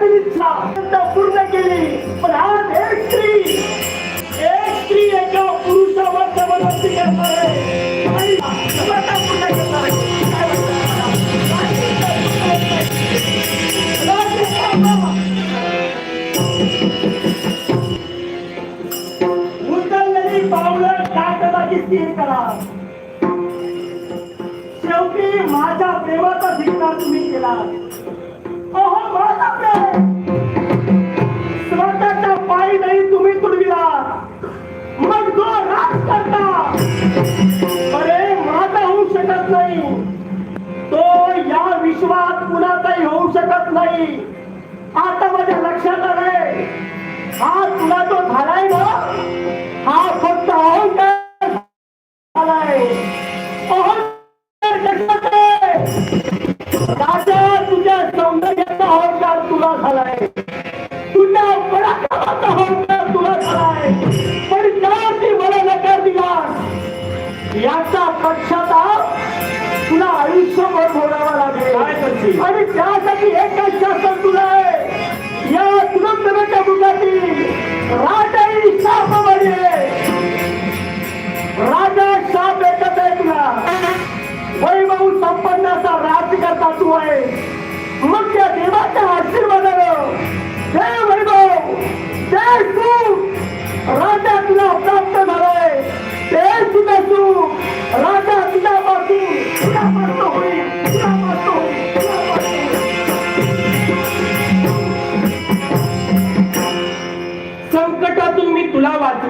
मनातील इच्छा? पूर्ण केली. पण आज एक स्त्री एक स्त्री एका पुरुषावर जबरदस्ती करणार आहे. पूर्ण करणार आहे. उचललेली पावलं टाकण्याची स्थिर करा. शेवटी माझ्या प्रेमाचा धिक्कार तुम्ही केला होऊ नाही. आता माझ्या लक्षात आलंय. हा तुला तो झालाय ना हा फक्त अहंकार झालाय. राजा तुझ्या सौंदर्याचा अहंकार तुला झालाय. तुझ्या पराक्रमाचा अहंकार तुला झालाय. पण त्यावरती मला नकार दिला? याचा पश्चाताप आणि त्यासाठी एकच शासन तुला आहे. या तुरंतच्या मुलाची राजाही शाप म्हणजे राजा शाप एकच आहे तुला. वैभव संपन्नाचा राज करता तू आहे. मग त्या देवाच्या आशीर्वाद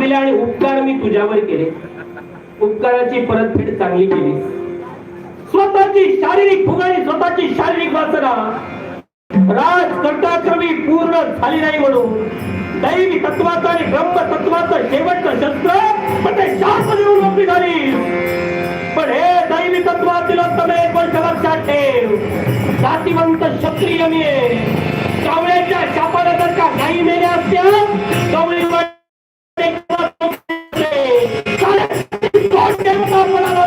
दिले आणि उपकार मी तुझ्यावर केले. उपकाराची परतफेड चांगली केली. स्वतःची शारीरिक फुगाणी स्वतःची शारीरिक वाचना राज कंटाक्रमी पूर्ण झाली नाही म्हणून. दैवी तत्वाचं आणि ब्रह्म तत्वाचं शेवटचं शस्त्र पण ते शास्त्र देऊन नोकरी झाली. पण हे दैवी तत्वातील एक वर्ष लक्षात ठेव. जातीवंत क्षत्रिय मी कावळ्याच्या शापाला जर का नाही मेल्या असत्या আপনারা